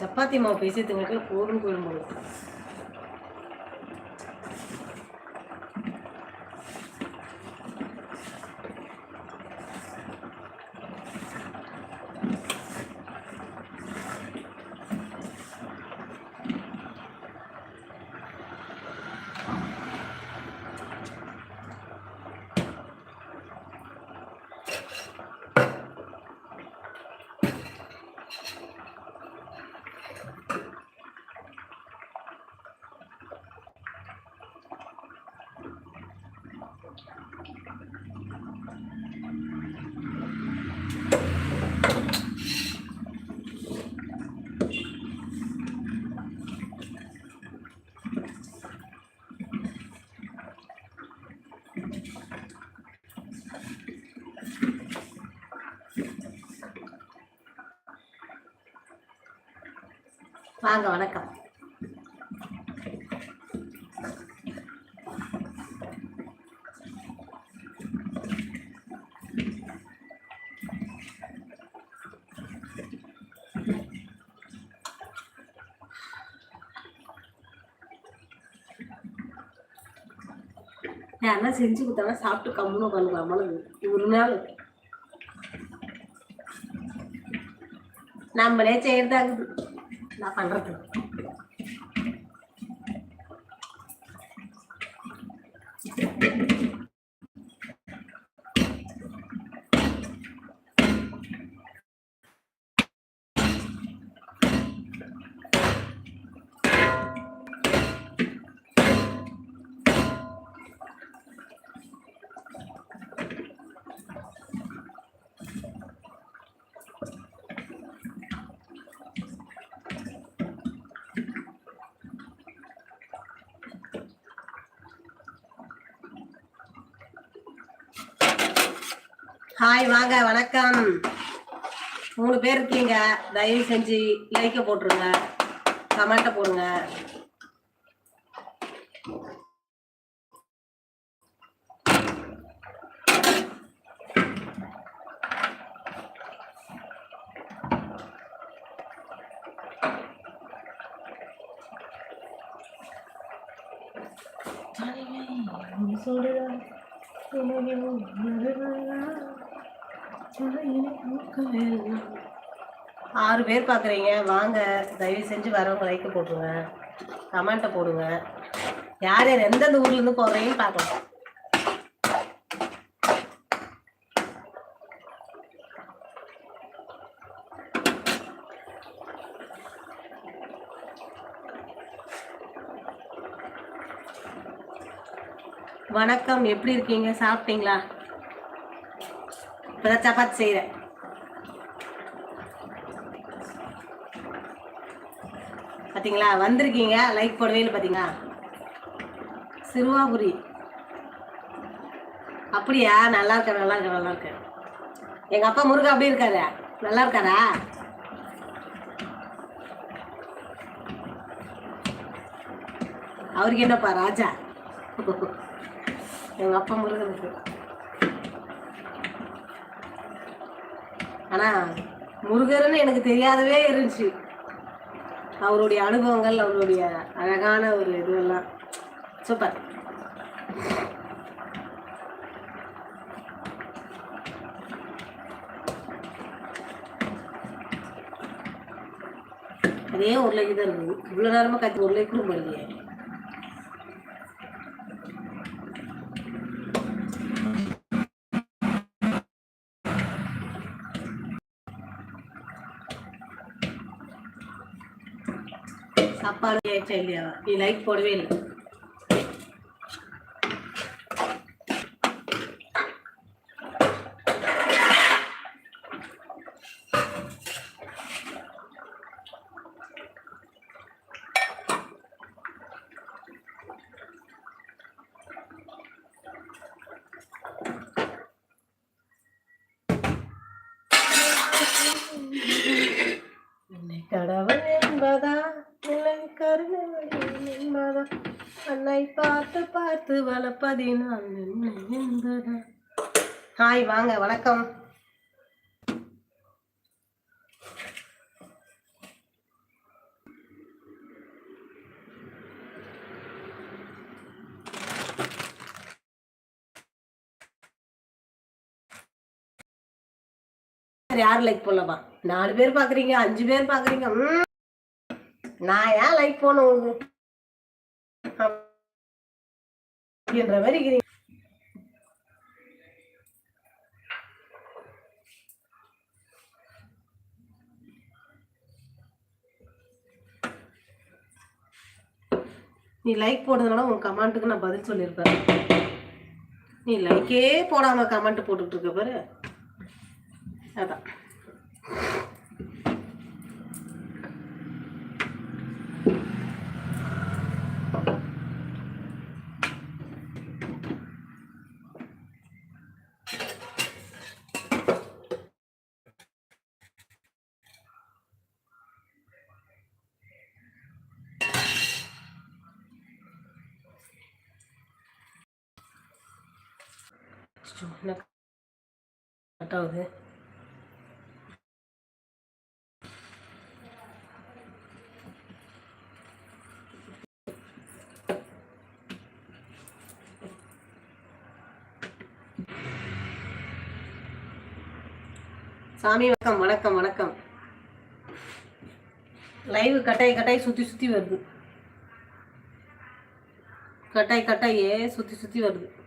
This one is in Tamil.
சப்பாத்தி மாவு பேசியதுங்களுக்கு போதும் போயிடும் வாங்க வணக்கம். யாருன்னா செஞ்சு கொடுத்தாங்க சாப்பிட்டு கம்முன்னு உட்காந்துக்கலாம் ஒரு நாள் நம்மளே செய்யறதாகுது நான் பண்றது ஹாய் வாங்க வணக்கம். மூணு பேர் இருக்கீங்க. தயவு செஞ்சு லைக்க போட்டுருங்க. கமெண்ட்டை போடுங்க. ஆறு பேர் பார்க்குறீங்க வாங்க தயவு செஞ்சு வரவங்க லைக்க போட்டுருங்க. கமெண்ட்டை போடுங்க. யார் யார் எந்தெந்த ஊர்லேருந்து போடுறீங்கன்னு பார்க்கலாம். வணக்கம் எப்படி இருக்கீங்க? சாப்பிட்டீங்களா? இப்பதான் சப்பாத்தி செய்கிறேன் பார்த்தீங்களா வந்திருக்கீங்க. லைக் போடவே இல்லை பார்த்தீங்களா சிறுவாபுரி. அப்படியா? நல்லா இருக்க நல்லா இருக்க நல்லா இருக்க எங்க அப்பா முருகா அப்படி இருக்காரு. நல்லா இருக்காரா? அவருக்கு என்னப்பா ராஜா? எங்க அப்பா முருகனுக்கு. ஆனா முருகர்னு எனக்கு தெரியாதவே இருந்துச்சு. அவருடைய அனுபவங்கள் அவருடைய அழகான ஒரு இதுவெல்லாம். சூப்பர். அதே உருளைக்கு தான் இருக்குது இவ்வளோ நேரமாக கற்று உருளைக்கும் இல்லையே அப்பா ஆயிடுச்சா இல்லையா நீ லைக் போடவே இல்லை. கருணவழிமதம் அன்னை பார்த்து பார்த்து வளர்ப்பதினால் ஹாய் வாங்க வணக்கம். யார் லைக் போடலாமா நாலு பேர் பாக்குறீங்க அஞ்சு பேர் பாக்குறீங்க நான் ஏன் லைக் போன உங்களுக்கு அப்படின்ற மாதிரி நீ லைக் போடுறதுனால உன் கமெண்ட்டுக்கு நான் பதில் சொல்லியிருப்பேன். நீ லைக்கே போடாம கமெண்ட் போட்டுட்டு இருக்க பாரு. அதான். என்ன கட் ஆகுது சாமி வணக்கம் வணக்கம் வணக்கம். லைவ் கட்டாய் கட்டாய் சுத்தி சுத்தி வருது. கட்டாய் கட்டாயே சுத்தி சுத்தி வருது.